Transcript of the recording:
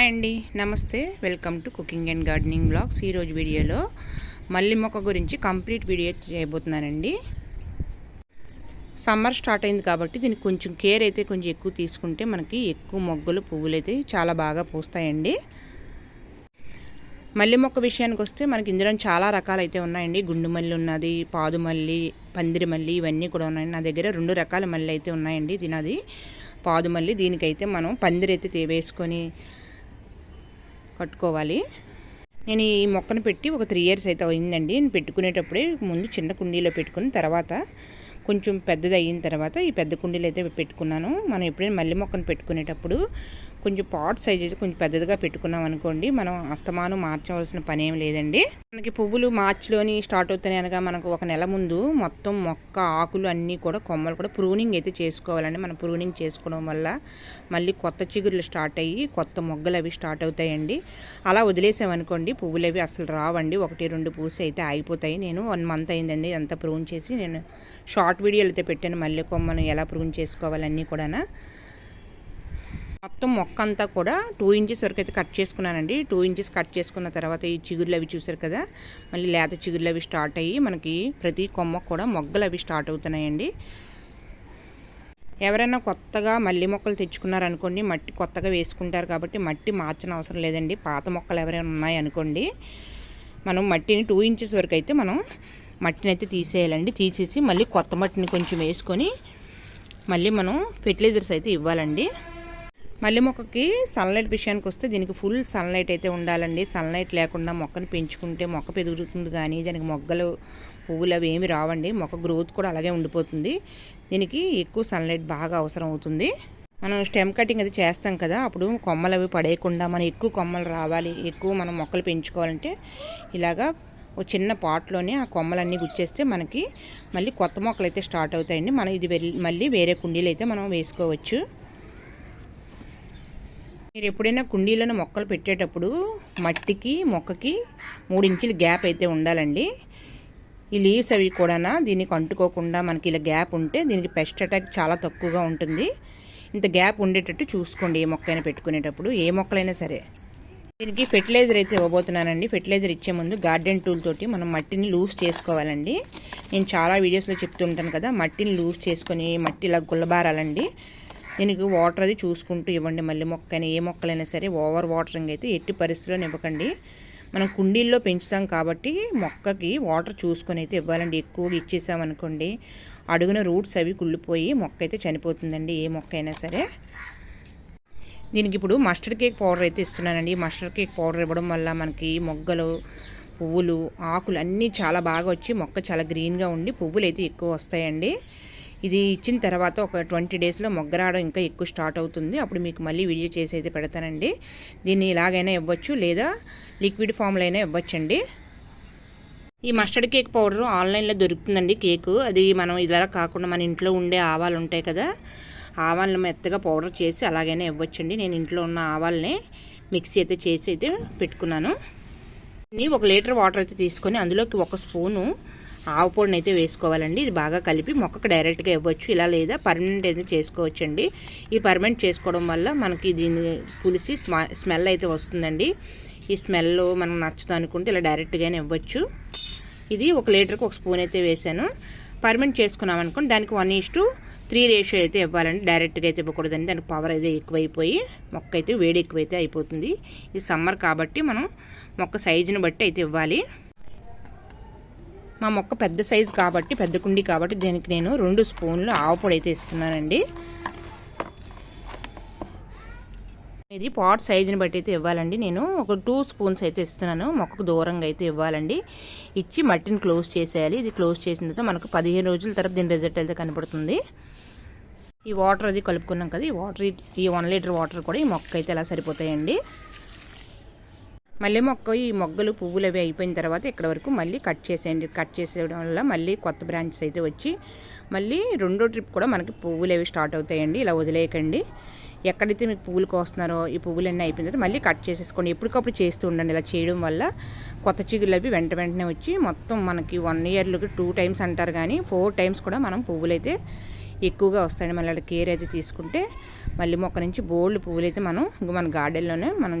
Hi అండి. నమస్తే. Welcome to cooking and gardening blogs. ఈరోజు వీడియోలో మల్లి మొక్క గురించి కంప్లీట్ వీడియో చేయబోతున్నానండి. సమ్మర్ స్టార్ట్ అయింది కాబట్టి దీనికి కొంచెం కేర్ అయితే కొంచెం ఎక్కువ తీసుకుంటే మనకి ఎక్కువ మొగ్గలు పువ్వులు అయితే చాలా బాగా పూస్తాయండి. మల్లి మొక్క విషయానికి వస్తే మనకి ఇందులో చాలా రకాలు అయితే ఉన్నాయండి. గుండు మల్లి ఉన్నది పాదు మల్లి పందిరి మల్లి ఇవన్నీ కూడా ఉన్నాయండి. నా దగ్గర రెండు రకాల మల్లి అయితే ఉన్నాయండి. దీనది పాదుమల్లి దీనికైతే మనం పందిరి అయితే వేసుకొని కట్టుకోవాలి నేను ఈ మొక్కను పెట్టి ఒక త్రీ ఇయర్స్ అయితే అయిందండి. నేను పెట్టుకునేటప్పుడే ముందు చిన్న కుండీలో పెట్టుకుని తర్వాత కొంచెం పెద్దది అయిన తర్వాత ఈ పెద్ద కుండీలు అయితే పెట్టుకున్నాను. మనం ఎప్పుడైనా మల్లె మొక్కను పెట్టుకునేటప్పుడు కొంచెం పాట్ సైజ్ అయితే కొంచెం పెద్దదిగా పెట్టుకున్నాం అనుకోండి మనం అస్తమానం మార్చవలసిన పని ఏం లేదండి. మనకి పువ్వులు మార్చిలోని స్టార్ట్ అవుతున్నాయి అనగా మనకు ఒక నెల ముందు మొత్తం మొక్క ఆకులు అన్నీ కూడా కొమ్మలు కూడా ప్రూనింగ్ అయితే చేసుకోవాలండి. మనం ప్రూనింగ్ చేసుకోవడం వల్ల మళ్ళీ కొత్త చిగురులు స్టార్ట్ అయ్యి కొత్త మొగ్గలు అవి స్టార్ట్ అవుతాయండి. అలా వదిలేసామనుకోండి పువ్వులు అవి అసలు రావండి. ఒకటి రెండు పూసి అయితే ఆగిపోతాయి నేను వన్ మంత్ అయిందండి అంత ప్రూన్ చేసి నేను షార్ట్ వీడియోలు అయితే పెట్టాను. మల్లె కొమ్మను ఎలా ప్రూన్ చేసుకోవాలన్నీ కూడా మొత్తం మొక్క అంతా కూడా టూ ఇంచెస్ వరకు అయితే కట్ చేసుకున్నానండి. టూ ఇంచెస్ కట్ చేసుకున్న తర్వాత ఈ చిగుర్లు అవి చూసారు కదా? మళ్ళీ లేత చిగుర్లు అవి స్టార్ట్ అయ్యి మనకి ప్రతి కొమ్మ కూడా మొగ్గలు అవి స్టార్ట్ అవుతున్నాయండి. ఎవరైనా కొత్తగా మల్లి మొక్కలు తెచ్చుకున్నారనుకోండి మట్టి కొత్తగా వేసుకుంటారు కాబట్టి మట్టి మార్చిన అవసరం లేదండి. పాత మొక్కలు ఎవరైనా ఉన్నాయనుకోండి మనం మట్టిని టూ ఇంచెస్ వరకు అయితే మనం మట్టిని అయితే తీసేయాలండి. తీసేసి మళ్ళీ కొత్త మట్టిని కొంచెం వేసుకొని మళ్ళీ మనం ఫెర్టిలైజర్స్ అయితే ఇవ్వాలండి. మల్లె మొక్కకి సన్లైట్ విషయానికి వస్తే దీనికి ఫుల్ సన్లైట్ అయితే ఉండాలండి. సన్లైట్ లేకుండా మొక్కను పెంచుకుంటే మొక్క పెరుగుతుంది కానీ దానికి మొగ్గలు పువ్వులు అవి ఏమి రావండి. మొక్క గ్రోత్ కూడా అలాగే ఉండిపోతుంది. దీనికి ఎక్కువ సన్లైట్ బాగా అవసరం అవుతుంది. మనం స్టెమ్ కటింగ్ అది చేస్తాం కదా అప్పుడు కొమ్మలు అవి పడేయకుండా మనం ఎక్కువ కొమ్మలు రావాలి ఎక్కువ మనం మొక్కలు పెంచుకోవాలంటే ఇలాగా ఒక చిన్న పాట్లోనే ఆ కొమ్మలన్నీ గుచ్చేస్తే మనకి మళ్ళీ కొత్త మొక్కలు అయితే స్టార్ట్ అవుతాయండి. మనం ఇది మళ్ళీ వేరే కుండీలు అయితే మనం వేసుకోవచ్చు. మీరు ఎప్పుడైనా కుండీలను మొక్కలు పెట్టేటప్పుడు మట్టికి మొక్కకి మూడు ఇంచుల గ్యాప్ అయితే ఉండాలండి. ఈ లీవ్స్ అవి కూడా దీనికి అంటుకోకుండా మనకి ఇలా గ్యాప్ ఉంటే దీనికి పెస్ట్ అటాక్ చాలా తక్కువగా ఉంటుంది. ఇంత గ్యాప్ ఉండేటట్టు చూసుకోండి ఏ మొక్కైనా పెట్టుకునేటప్పుడు ఏ మొక్కలైనా సరే. దీనికి ఫెర్టిలైజర్ అయితే ఇవ్వబోతున్నానండి. ఫెర్టిలైజర్ ఇచ్చే ముందు గార్డెన్ టూల్ తోటి మనం మట్టిని లూజ్ చేసుకోవాలండి. నేను చాలా వీడియోస్లో చెప్తుంటాను కదా మట్టిని లూజ్ చేసుకొని మట్టి ఇలా గుల్లబారాలండి. దీనికి వాటర్ అది చూసుకుంటూ ఇవ్వండి. మళ్ళీ మొక్కైనా ఏ మొక్కలైనా సరే ఓవర్ వాటరింగ్ అయితే ఎట్టి పరిస్థితిలో ఇవ్వకండి మనం కుండీల్లో పెంచుతాం కాబట్టి మొక్కకి వాటర్ చూసుకొని అయితే ఇవ్వాలండి. ఎక్కువగా ఇచ్చేసామనుకోండి అడుగున రూట్స్ అవి కుళ్ళిపోయి మొక్క అయితే చనిపోతుందండి ఏ మొక్క అయినా సరే. దీనికి ఇప్పుడు మస్టర్డ్ కేక్ పౌడర్ అయితే ఇస్తున్నానండి. మస్టర్డ్ కేక్ పౌడర్ ఇవ్వడం వల్ల మనకి మొగ్గలు పువ్వులు ఆకులు అన్నీ చాలా బాగా వచ్చి మొక్క చాలా గ్రీన్గా ఉండి పువ్వులు అయితే ఎక్కువ వస్తాయండి. ఇది ఇచ్చిన తర్వాత ఒక ట్వంటీ డేస్లో మొగ్గరాడం ఇంకా ఎక్కువ స్టార్ట్ అవుతుంది. అప్పుడు మీకు మళ్ళీ వీడియో చేసి అయితే పెడతానండి. దీన్ని ఇలాగైనా ఇవ్వచ్చు లేదా లిక్విడ్ ఫామ్లో అయినా ఇవ్వచ్చండి. ఈ మస్టర్డ్ కేక్ పౌడర్ ఆన్లైన్లో దొరుకుతుందండి కేకు. అది మనం ఇలా కాకుండా మన ఇంట్లో ఉండే ఆవాలు ఉంటాయి కదా ఆవాలను మెత్తగా పౌడర్ చేసి అలాగైనా ఇవ్వచ్చండి. నేను ఇంట్లో ఉన్న ఆవాలని మిక్సీ అయితే చేసి అయితే పెట్టుకున్నాను. ఒక లీటర్ వాటర్ అయితే తీసుకొని అందులోకి ఒక స్పూను ఆవు పొడిని అయితే వేసుకోవాలండి. ఇది బాగా కలిపి మొక్కకు డైరెక్ట్గా ఇవ్వచ్చు. ఇలా లేదా పర్మనెంట్ అయితే చేసుకోవచ్చండి? ఈ పర్మనెంట్ చేసుకోవడం వల్ల మనకి దీన్ని పులిసి స్మెల్ అయితే వస్తుందండి. ఈ స్మెల్ మనం నచ్చదు అనుకుంటే ఇలా డైరెక్ట్గానే ఇవ్వచ్చు. ఇది ఒక లీటర్కి ఒక స్పూన్ అయితే వేసాను. పర్మనెంట్ చేసుకున్నాం అనుకోండి దానికి one is to three ratio అయితే ఇవ్వాలండి. డైరెక్ట్గా అయితే ఇవ్వకూడదండి. దానికి పవర్ అయితే ఎక్కువైపోయి మొక్క అయితే వేడి ఎక్కువైతే అయిపోతుంది. ఇది సమ్మర్ కాబట్టి మనం మొక్క సైజుని బట్టి అయితే ఇవ్వాలి. మా మొక్క పెద్ద సైజు కాబట్టి పెద్ద కుండి కాబట్టి దీనికి నేను రెండు స్పూన్లు ఆవు పొడి అయితే ఇస్తున్నానండి. ఇది పాట్ సైజుని బట్టి అయితే ఇవ్వాలండి. నేను ఒక టూ స్పూన్స్ అయితే ఇస్తున్నాను. మొక్కకు దూరంగా అయితే ఇవ్వాలండి. ఇచ్చి మట్టిని క్లోజ్ చేసేయాలి. ఇది క్లోజ్ చేసిన తర్వాత మనకు పదిహేను రోజుల తర్వాత దీని రిజల్ట్ అయితే కనపడుతుంది ఈ వాటర్ అది కలుపుకున్నాం కదా ఈ వాటర్ ఈ వన్ లీటర్ వాటర్ కూడా ఈ మొక్క అయితే ఎలా సరిపోతాయండి. మళ్ళీ మొక్క ఈ మొగ్గలు పువ్వులు అవి అయిపోయిన తర్వాత ఇక్కడ వరకు మళ్ళీ కట్ చేసేయండి. కట్ చేసేయడం వల్ల మళ్ళీ కొత్త బ్రాంచెస్ అయితే వచ్చి మళ్ళీ రెండో ట్రిప్ కూడా మనకి పువ్వులు అవి స్టార్ట్ అవుతాయండి. ఇలా వదిలేయకండి. ఎక్కడైతే మీకు పువ్వులు కోస్తున్నారో ఈ పువ్వులన్నీ అయిపోయిన తర్వాత మళ్ళీ కట్ చేసేసుకోండి. ఎప్పటికప్పుడు చేస్తూ ఉండండి. ఇలా చేయడం వల్ల కొత్త చిగుళ్ళు అవి వెంట వెంటనే వచ్చి మొత్తం మనకి వన్ ఇయర్లోకి టూ టైమ్స్ అంటారు కానీ ఫోర్ టైమ్స్ కూడా మనం పువ్వులు అయితే ఎక్కువగా వస్తాయండి. మళ్ళీ అక్కడ కేర్ అయితే తీసుకుంటే మళ్ళీ మొక్క నుంచి బోల్డ్ పువ్వులు అయితే మనం మన గార్డెన్లోనే మనం